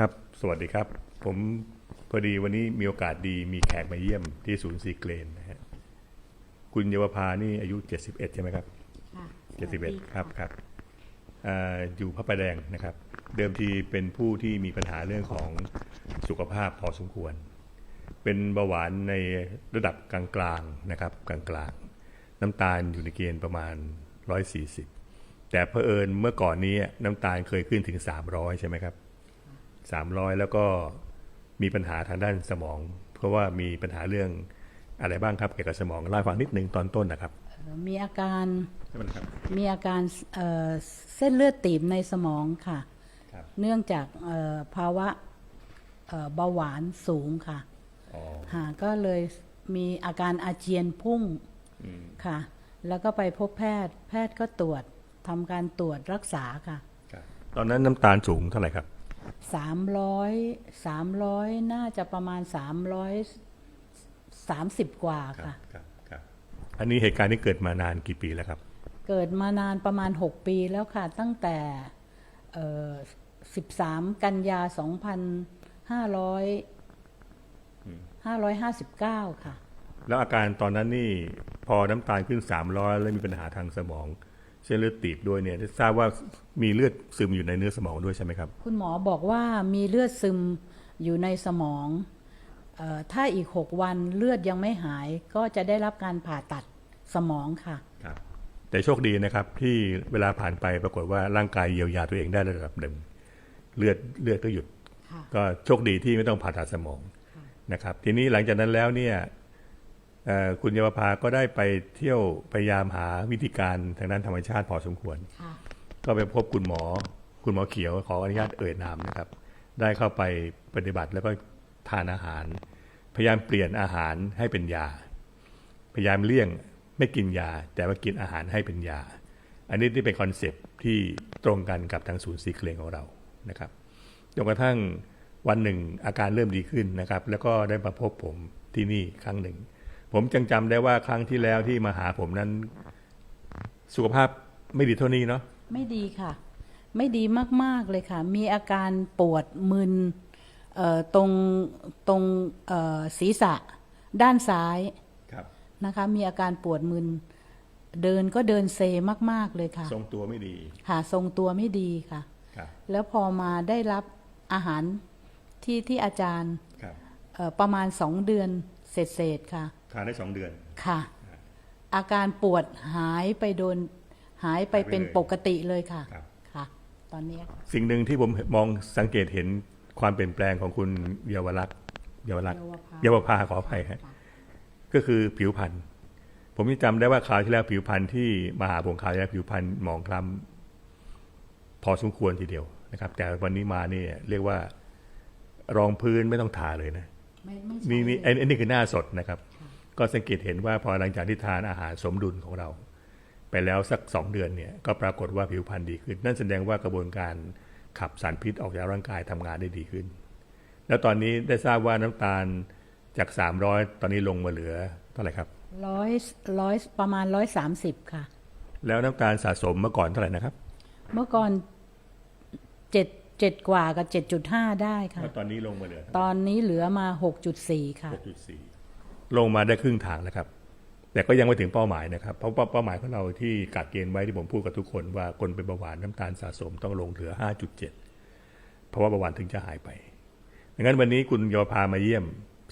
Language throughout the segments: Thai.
ครับ สวัสดีครับ ผมพอดีวันนี้มีโอกาสดีมีแขกมาเยี่ยมที่ศูนย์ซีเกรนนะฮะคุณเยาวภานี่อายุ 71 ใช่ไหมครับค่ะ71 ครับครับอ่าอยู่พระประแดงนะครับ เดิมทีเป็นผู้ที่มีปัญหาเรื่องของสุขภาพพอสมควร เป็นเบาหวานในระดับกลางๆนะครับกลางๆ น้ำตาลอยู่ในเกณฑ์ประมาณ 140 แต่เผอิญเมื่อก่อนนี้น้ำตาลเคยขึ้นถึง 300 ใช่ไหมครับ 300 แล้วก็มีปัญหาทางด้านสมอง เพราะว่ามีปัญหาเรื่องอะไรบ้างครับเกี่ยวกับสมองเล่าให้ฟังนิดนึงตอนต้นนะครับเอ่อมีอาการใช่ไหมครับมีอาการเอ่อเส้นเลือดตีบในสมองค่ะครับเนื่องจากเอ่อภาวะเอ่อเบาหวานสูงค่ะอ๋อหาก็เลยมีอาการอาเจียนพุ่งอืมค่ะ แล้วก็ไปพบแพทย์ แพทย์ก็ตรวจทำการตรวจรักษาค่ะครับตอนนั้นน้ำตาลสูงเท่าไหร่ครับ 300 300น่าจะประมาณ330กว่าค่ะ ครับครับอันนี้เหตุการณ์ที่เกิดมานานกี่ปีแล้วครับ เกิดมานานประมาณ6ปีแล้วค่ะ ตั้งแต่เอ่อ13กันยา2500 559ค่ะ แล้วอาการตอนนั้นนี่พอน้ำตาลขึ้น300แล้วมีปัญหาทางสมอง เส้นเลือดตีบด้วยเนี่ยทราบว่ามีเลือดซึมอยู่ในเนื้อสมองด้วยใช่ไหมครับ คุณหมอบอกว่ามีเลือดซึมอยู่ในสมองเออถ้าอีก 6 วันเลือดยังไม่หายก็จะได้รับการผ่าตัดสมองค่ะครับแต่โชคดีนะครับที่เวลาผ่านไปปรากฏว่าร่างกายเยียวยาตัวเองได้ระดับหนึ่งเลือดเลือดก็หยุดค่ะก็โชคดีที่ไม่ต้องผ่าตัดสมองนะครับ ทีนี้หลังจากนั้นแล้วเนี่ยเอ่อ คุณเยาวภาก็ได้ไปเที่ยวพยายามหาวิธีการทางด้านธรรมชาติพอสมควรค่ะก็ไปพบคุณหมอ คุณหมอเขียวขออนุญาตเอ่ยนามนะครับ ได้เข้าไปปฏิบัติแล้วก็ทานอาหาร พยายามเปลี่ยนอาหารให้เป็นยา พยายามเลี่ยงไม่กินยา แต่ว่ากินอาหารให้เป็นยา อันนี้ที่เป็นคอนเซปต์ที่ตรงกันกับทางศูนย์ซีเคลงของเรานะครับจนกระทั่งวันหนึ่งอาการเริ่มดีขึ้นนะครับ แล้วก็ได้มาพบผมที่นี่ครั้งหนึ่ง ผมจังจำได้ว่าครั้งที่แล้วที่มาหาผมนั้น สุขภาพไม่ดีเท่านี้เนาะไม่ดีค่ะ ไม่ดีมาก ๆ เลยค่ะ มีอาการปวดมึนเอ่อตรงตรงเอ่อศีรษะด้านซ้ายครับนะคะ มีอาการปวดมึนเดินก็เดินเซมาก ๆ เลยค่ะ ทรงตัวไม่ดีหาทรงตัวไม่ดีค่ะครับแล้วพอมาได้รับอาหารที่ที่อาจารย์ครับเอ่อประมาณสองเดือนเสร็จๆค่ะ ทานได้สองเดือน ค่ะ อาการปวดหายไปโดนหายไปหายไปเป็นเลยปกติเลยค่ะครับ ค่ะ ตอนนี้สิ่งหนึ่งที่ผมมองสังเกตเห็นความเปลี่ยนแปลงของคุณเยาวรักษ์เยาวรักษ์เยาวภาเยาวภาขออภัยฮะก็คือผิวพรรณผมยังจำได้ว่าคราวที่แล้วผิวพรรณที่มาหาผมคราวที่แล้วผิวพรรณหมองคล้ำพอสมควรทีเดียวนะครับ แต่วันนี้มานี่เรียกว่ารองพื้นไม่ต้องทาเลยนะไม่ไม่ใช่นี่นี่เลยไอ้ไอ้นี่คือหน้าสดนะครับ ก็สังเกตเห็นว่าพอหลังจากที่ทานอาหารสมดุลของเรา ไปแล้วสักสองเดือนเนี่ยก็ปรากฏว่าผิวพรรณดีขึ้น นั่นแสดงว่ากระบวนการขับสารพิษออกจากร่างกายทำงานได้ดีขึ้น แล้วตอนนี้ได้ทราบว่าน้ำตาลจาก 300 ตอนนี้ลงมาเหลือเท่าไหร่ครับร้อยร้อยประมาณร้อยสามสิบค่ะ แล้วน้ำตาลสะสมเมื่อก่อนเท่าไหร่นะครับ เมื่อก่อนเจ็ดเจ็ดกว่ากับเจ็ดจุดห้าได้ค่ะแล้วตอนนี้ลงมาเหลือ ตอนนี้เหลือมาหกจุดสี่ค่ะ6.4 ลงมาได้ครึ่งทางแล้วครับ แต่ก็ยังไม่ถึงเป้าหมายนะครับ เพราะเป้าหมายของเราที่กัดเกณฑ์ไว้ที่ผมพูดกับทุกคนว่าคนเป็นเบาหวานน้ำตาลสะสมต้องลงเหลือ 5.7 เพราะว่าเบาหวานถึงจะหายไปดังนั้นวันนี้คุณโยพามาเยี่ยม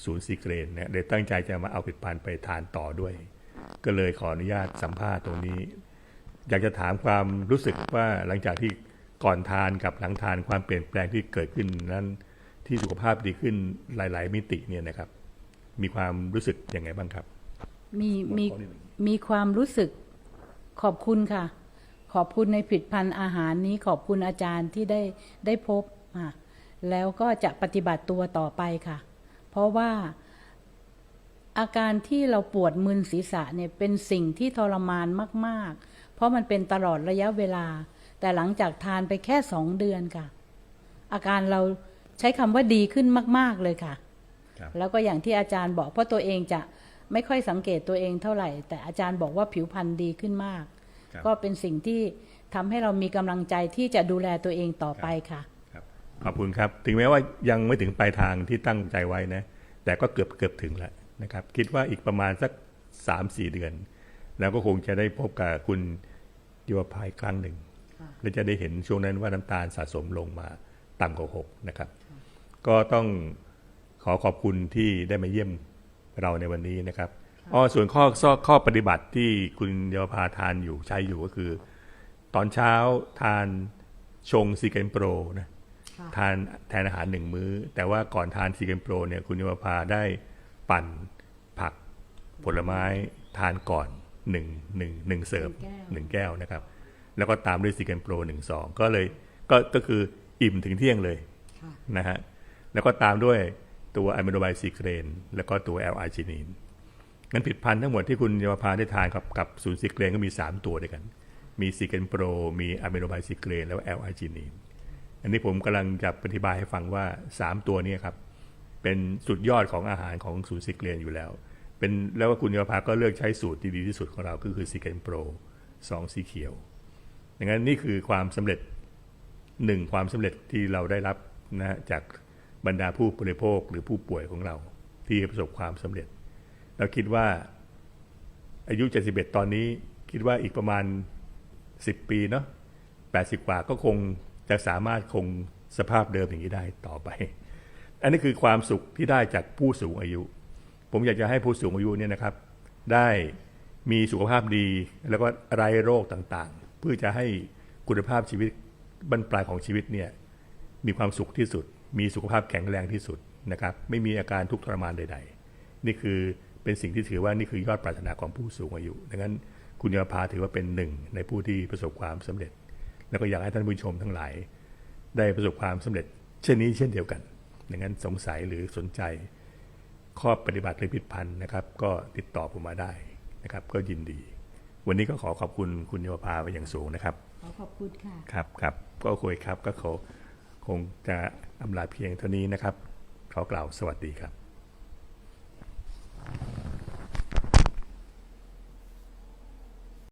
ศูนย์ซีเกรนเนี่ยเดี๋ยวตั้งใจจะมาเอาผลิดพันธ์ไปทานต่อด้วย ก็เลยขออนุญาตสัมภาษณ์ตรงนี้ อยากจะถามความรู้สึกว่าหลังจากที่ก่อนทานกับหลังทานความเปลี่ยนแปลงที่เกิดขึ้นนั้นที่สุขภาพดีขึ้นหลาย ๆ มิติเนี่ยนะครับ มีความรู้สึกยังไงบ้างครับ มีมีขอนิดหนึ่งมีความรู้สึกขอบคุณค่ะ ขอบคุณในผลิตภัณฑ์อาหารนี้ขอบคุณอาจารย์ที่ได้ได้พบอะแล้วก็จะปฏิบัติตัวต่อไปค่ะ เพราะว่าอาการที่เราปวดมึนศีรษะเนี่ยเป็นสิ่งที่ทรมานมาก ๆ เพราะมันเป็นตลอดระยะเวลา แต่หลังจากทานไปแค่สองเดือนค่ะ อาการเราใช้คำว่าดีขึ้นมาก ๆ เลยค่ะครับ แล้วก็อย่างที่อาจารย์บอกเพราะตัวเองจะไม่ค่อยสังเกตตัวเองเท่าไหร่ แต่อาจารย์บอกว่าผิวพรรณดีขึ้นมากครับก็เป็นสิ่งที่ทำให้เรามีกำลังใจที่จะดูแลตัวเองต่อไปค่ะครับขอบคุณครับ ถึงแม้ว่ายังไม่ถึงปลายทางที่ตั้งใจไว้นะ แต่ก็เกือบเกือบถึงแล้วนะครับ คิดว่าอีกประมาณสักสามสี่เดือน แล้วก็คงจะได้พบกับคุณยุวภายครั้งหนึ่ง และจะได้เห็นช่วงนั้นว่าน้ำตาลสะสมลงมาต่ำกว่าหกนะครับ ก็ต้อง ขอขอบคุณที่ได้มาเยี่ยมเราในวันนี้นะครับอ๋อส่วนข้อข้อข้อปฏิบัติที่คุณเยาวภาทานอยู่ใช้อยู่ก็คือ ตอนเช้าทานชงซีเกนโปรนะทานแทนอาหารหนึ่งมื้อ แต่ว่าก่อนทานซีเกนโปรเนี่ยคุณเยาวภาได้ปั่นผักผลไม้ทานก่อนหนึ่งหนึ่งหนึ่งเสิร์ฟหนึ่งแก้วนะครับ แล้วก็ตามด้วยซีเกนโปรหนึ่งสองก็เลยก็ก็คืออิ่มถึงเที่ยงเลยนะฮะแล้วก็ตามด้วย ตัวอะมิโนไบซีเครนแล้วก็ตัวแอลอาร์จินีนงั้นผลิดพันธ์ทั้งหมดที่คุณเยาวภาได้ทานกับกับศูนย์ซีเครนก็มี 3 ตัวด้วยกัน มีซีเกนโปรมีอะมิโนไบซีเครนแล้วแอลอาร์จินีนอันนี้ผมกำลังจะอธิบายให้ฟังว่า 3 ตัวนี้ครับ เป็นสุดยอดของอาหารของศูนย์ซีเครนอยู่แล้ว เป็นแล้วก็คุณเยาวภาก็เลือกใช้สูตรที่ดีที่สุดของเราก็คือซีเกนโปรสองสีเขียวดังนั้นนี่คือความสำเร็จหนึ่งความสำเร็จที่เราได้รับนะฮะจาก บรรดาผู้บริโภคหรือผู้ป่วยของเราที่ประสบความสำเร็จ เราคิดว่าอายุ 71 ตอนนี้คิดว่าอีกประมาณ 10 ปีเนาะ80 กว่าก็คงจะสามารถคงสภาพเดิมอย่างนี้ได้ต่อไป อันนี้คือความสุขที่ได้จากผู้สูงอายุ ผมอยากจะให้ผู้สูงอายุเนี่ยนะครับ ได้มีสุขภาพดีแล้วก็ไร้โรคต่างๆ เพื่อจะให้คุณภาพชีวิตบรรปลายของชีวิตเนี่ยมีความสุขที่สุด มีสุขภาพแข็งแรงที่สุดนะครับไม่มีอาการทุกข์ทรมานใด ๆ นี่คือเป็นสิ่งที่ถือว่านี่คือยอดปรารถนาของผู้สูงอายุดังนั้นคุณยาภาถือว่าเป็นหนึ่งในผู้ที่ประสบความสำเร็จ แล้วก็อยากให้ท่านผู้ชมทั้งหลาย ได้ประสบความสำเร็จ เช่นนี้เช่นเดียวกันดังนั้นสงสัยหรือสนใจ ข้อปฏิบัติหรือผิดพันธ์นะครับ ก็ติดต่อผมมาได้นะครับ ก็ยินดี วันนี้ก็ขอขอบคุณคุณโยภาไปอย่างสูงนะครับขอขอบคุณค่ะครับครับก็คุยครับก็ขอ คงจะอำลาเพียงเท่านี้นะครับ ขอกล่าวสวัสดีครับ